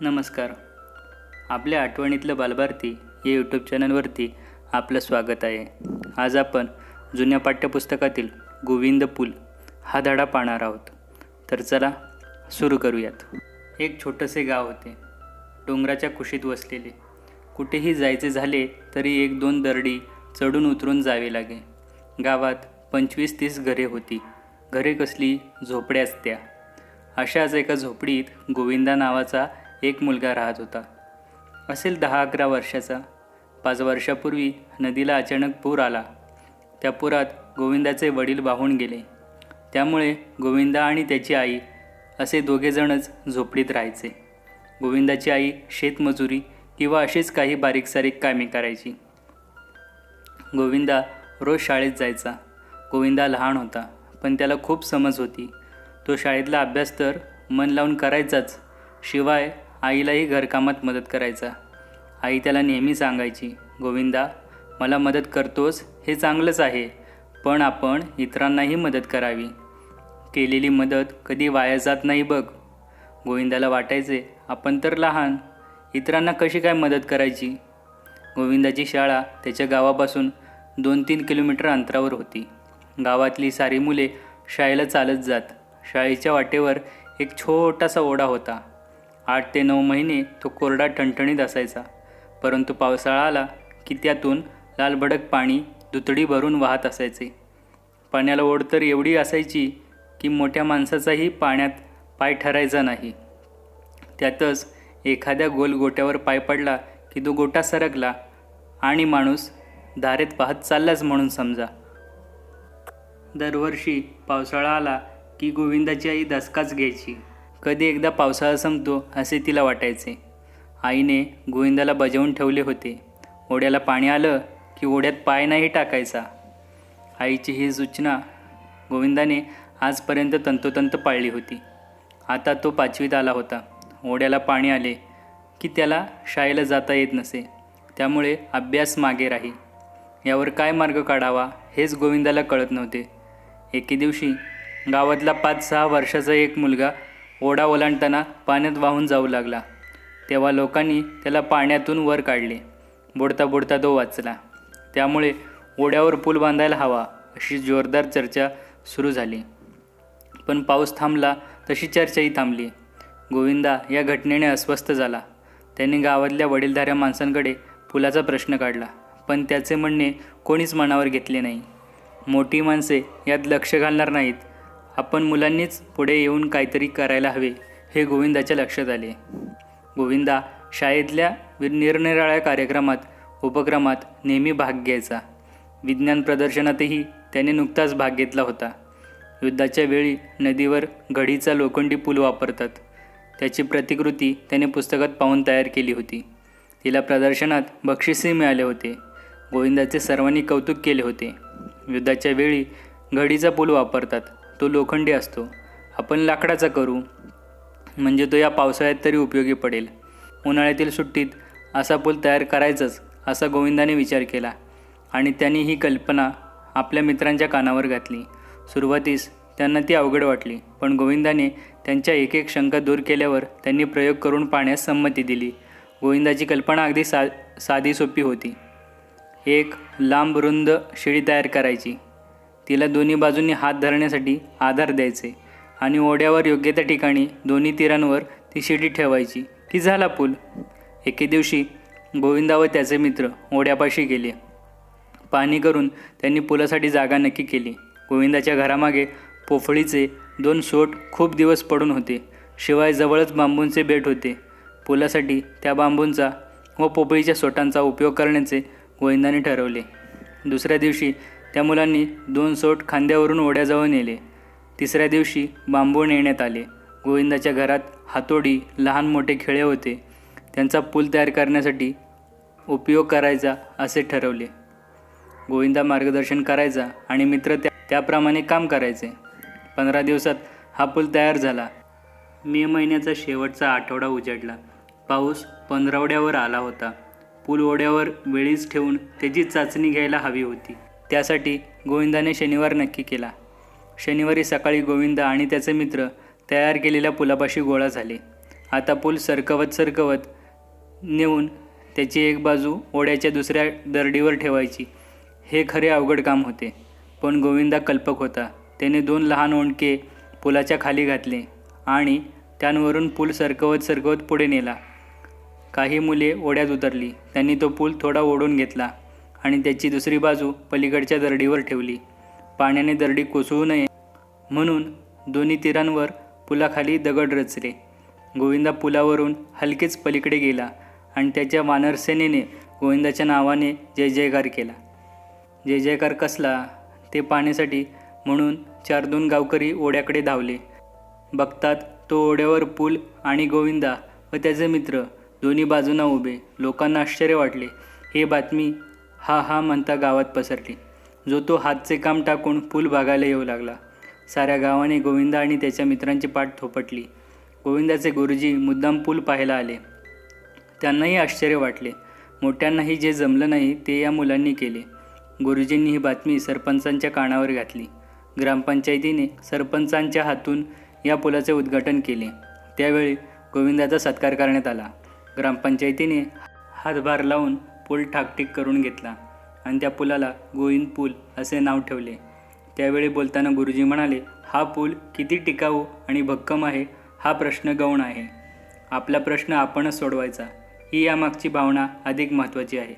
नमस्कार. आपल्या आठवणीतलं बालभारती या यूट्यूब चॅनलवरती आपलं स्वागत आहे. आज आपण जुन्या पाठ्यपुस्तकातील गोविंद पूल हा धडा पाहणार आहोत. तर चला सुरू करूयात. एक छोटंसे गाव होते. डोंगराच्या कुशीत वसलेले. कुठेही जायचे झाले तरी एक दोन दरडी चढून उतरून जावे लागे. गावात पंचवीस तीस घरे होती. घरे कसली झोपड्याच त्या अशाच एका झोपडीत गोविंदा नावाचा एक मुलगा राहत होता. असेल दहा अकरा वर्षाचा. पाच वर्षापूर्वी नदीला अचानक पूर आला. त्या पुरात गोविंदाचे वडील वाहून गेले. त्यामुळे गोविंदा आणि त्याची आई असे दोघेजणच झोपडीत राहायचे. गोविंदाची आई शेतमजुरी किंवा अशीच काही बारीक सारीक कामे करायची. गोविंदा रोज शाळेत जायचा. गोविंदा लहान होता पण त्याला खूप समज होती. तो शाळेतला अभ्यास तर मन लावून करायचाच. शिवाय आईलाही घरकामात मदत करायचा. आई त्याला नेहमी सांगायची गोविंदा मला मदत करतोस हे चांगलंच आहे पण आपण इतरांनाही मदत करावी. केलेली मदत कधी वाया जात नाही बघ. गोविंदाला वाटायचे आपण तर लहान इतरांना कशी काय मदत करायची? गोविंदाची शाळा त्याच्या गावापासून दोन तीन किलोमीटर अंतरावर होती. गावातली सारी मुले शाळेला चालत जात. शाळेच्या वाटेवर एक छोटासा ओढा होता. आठ ते नऊ महिने तो कोरडा ठणठणीत असायचा. परंतु पावसाळा आला की त्यातून लालभडक पाणी दुतडी भरून वाहत असायचे. पाण्याला ओढ तर एवढी असायची की मोठ्या माणसाचाही पाण्यात पाय ठरायचा नाही. त्यातच एखाद्या गोल गोट्यावर पाय पडला की तो गोटा सरकला आणि माणूस धारेत पाहत चाललाच म्हणून समजा. दरवर्षी पावसाळा आला की गोविंदाची आई दसकाच घ्यायची. कधी एकदा पावसाळा संपतो असे तिला वाटायचे. आईने गोविंदाला बजावून ठेवले होते. ओढ्याला पाणी आलं की ओढ्यात पाय नाही टाकायचा. आईची ही सूचना गोविंदाने आजपर्यंत तंतोतंत पाळली होती. आता तो पाचवीत आला होता. ओढ्याला पाणी आले की त्याला शाळेला जाता येत नसे. त्यामुळे अभ्यास मागे राही. यावर काय मार्ग काढावा हेच गोविंदाला कळत नव्हते. एके दिवशी गावातला पाच सहा वर्षाचा एक मुलगा ओढा ओलांडताना पाण्यात वाहून जाऊ लागला. तेव्हा लोकांनी त्याला पाण्यातून वर काढले. बुडता बुडता तो वाचला. त्यामुळे ओढ्यावर पूल बांधायला हवा अशी जोरदार चर्चा सुरू झाली. पण पाऊस थांबला तशी चर्चाही थांबली. गोविंदा या घटनेने अस्वस्थ झाला. त्याने गावातल्या वडीलधाऱ्या माणसांकडे पुलाचा प्रश्न काढला. पण त्याचे म्हणणे कोणीच मनावर घेतले नाही. मोठी माणसे यात लक्ष घालणार नाहीत. आपण मुलांनीच पुढे येऊन काहीतरी करायला हवे हे गोविंदाच्या लक्षात आले. गोविंदा शाळेतल्या निरनिराळ्या कार्यक्रमात उपक्रमात नेहमी भाग घ्यायचा. विज्ञान प्रदर्शनातही त्याने नुकताच भाग घेतला होता. युद्धाच्या वेळी नदीवर घडीचा लोखंडी पूल वापरतात. त्याची प्रतिकृती त्याने पुस्तकात पाहून तयार केली होती. तिला प्रदर्शनात बक्षीसही मिळाले होते. गोविंदाचे सर्वांनी कौतुक केले होते. युद्धाच्या वेळी घडीचा पूल वापरतात. तो लोखंडी असतो. आपण लाकडाचा करू म्हणजे तो या पावसाळ्यात तरी उपयोगी पडेल. उन्हाळ्यातील सुट्टीत असा पूल तयार करायचाच असा गोविंदाने विचार केला. आणि त्यांनी ही कल्पना आपल्या मित्रांच्या कानावर घातली. सुरुवातीस त्यांना ती अवघड वाटली पण गोविंदाने त्यांच्या एक एक शंका दूर केल्यावर त्यांनी प्रयोग करून पाहण्यास संमती दिली. गोविंदाची कल्पना अगदी सा साधी सोपी होती. एक लांब रुंद शिडी तयार करायची. तिला दोन्ही बाजूंनी हात धरण्यासाठी आधार द्यायचे आणि ओढ्यावर योग्य त्या ठिकाणी दोन्ही तीरांवर ती शिडी ठेवायची. की झाला पूल? एके दिवशी गोविंदा व त्याचे मित्र ओढ्यापाशी गेले. पाणी करून त्यांनी पुलासाठी जागा नक्की केली. गोविंदाच्या घरामागे पोफळीचे दोन सोट खूप दिवस पडून होते. शिवाय जवळच बांबूंचे बेट होते. पुलासाठी त्या बांबूंचा व पोपळीच्या सोटांचा उपयोग करण्याचे गोविंदाने ठरवले. दुसऱ्या दिवशी त्या मुलांनी दोन सोट खांद्यावरून ओढ्याजवळ नेले. तिसऱ्या दिवशी बांबू नेण्यात आले. गोविंदाच्या घरात हातोडी लहान मोठे खेळे होते. त्यांचा पूल तयार करण्यासाठी उपयोग करायचा असे ठरवले. गोविंदा मार्गदर्शन करायचा आणि मित्र त्या त्याप्रमाणे काम करायचे. पंधरा दिवसात हा पूल तयार झाला. मे महिन्याचा शेवटचा आठवडा उजाडला. पाऊस पंधरावड्यावर आला होता. पूल ओढ्यावर वेळीच ठेवून त्याची चाचणी घ्यायला हवी होती. त्यासाठी गोविंदाने शनिवार नक्की केला. शनिवारी सकाळी गोविंदा आणि त्याचे मित्र तयार केलेल्या पुलापाशी गोळा झाले. आता पूल सरकवत सरकवत नेऊन त्याची एक बाजू ओढ्याच्या दुसऱ्या दरडीवर ठेवायची. हे खरे अवघड काम होते पण गोविंदा कल्पक होता. त्याने दोन लहान ओंडके पुलाच्या खाली घातले आणि त्यांवरून पूल सरकवत सरकवत पुढे नेला. काही मुले ओढ्यात उतरली. त्यांनी तो पूल थोडा ओढून घेतला. आणि त्याची दुसरी बाजू पलीकडच्या दरडीवर ठेवली. पाण्याने दरडी कोसळू नये म्हणून दोन्ही तीरांवर पुलाखाली दगड रचले. गोविंदा पुलावरून हलकेच पलीकडे गेला आणि त्याच्या वानरसेनेने गोविंदाच्या नावाने जय जयकार केला. जय जयकार कसला? ते पाहण्यासाठी म्हणून चार दोन गावकरी ओढ्याकडे धावले. बघतात तो ओढ्यावर पूल आणि गोविंदा व त्याचे मित्र दोन्ही बाजूंना उभे. लोकांना आश्चर्य वाटले. हे बातमी हा हा म्हणता गावात पसरली. जो तो हातचे काम टाकून पूल बघायला येऊ लागला. साऱ्या गावाने गोविंदा आणि त्याच्या मित्रांची पाठ थोपटली. गोविंदाचे गुरुजी मुद्दाम पूल पाहायला आले. त्यांनाही आश्चर्य वाटले. मोठ्यांनाही जे जमलं नाही ते या मुलांनी केले. गुरुजींनी ही बातमी सरपंचांच्या कानावर घातली. ग्रामपंचायतीने सरपंचांच्या हातून या पुलाचे उद्घाटन केले. त्यावेळी गोविंदाचा सत्कार करण्यात आला. ग्रामपंचायतीने हातभार लावून पूल ठाकटीक करून घेतला आणि त्या पुलाला गोविंद पूल असे नाव ठेवले. त्यावेळी बोलताना गुरुजी म्हणाले हा पूल किती टिकाऊ आणि भक्कम आहे हा प्रश्न गौण आहे. आपला प्रश्न आपणच सोडवायचा. ही यामागची भावना अधिक महत्त्वाची आहे.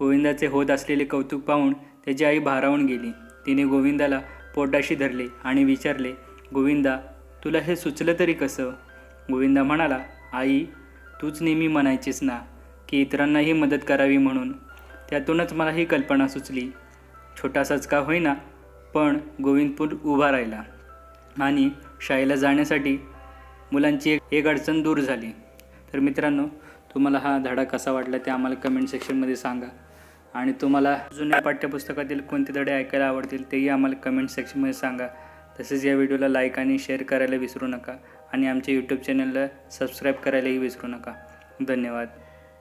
गोविंदाचे होत असलेले कौतुक पाहून त्याची आई भारावून गेली. तिने गोविंदाला पोटाशी धरले आणि विचारले गोविंदा तुला हे सुचलं तरी कसं? गोविंदा म्हणाला आई तूच नेहमी म्हणायचीस ना. की इतरांनाही मदत करावी म्हणून. त्यातूनच मला ही कल्पना सुचली. छोटासाच का होईना पण गोविंदपूर उभा राहिला आणि शाळेला जाण्यासाठी मुलांची एक एक अडचण दूर झाली. तर मित्रांनो तुम्हाला हा धडा कसा वाटला ते आम्हाला कमेंट सेक्शनमध्ये सांगा. आणि तुम्हाला जुन्या पाठ्यपुस्तकातील कोणते धडे ऐकायला आवडतील तेही आम्हाला कमेंट सेक्शनमध्ये सांगा. तसेच या व्हिडिओला लाईक आणि शेअर करायला विसरू नका. आणि आमच्या यूट्यूब चॅनलला सबस्क्राईब करायलाही विसरू नका. धन्यवाद.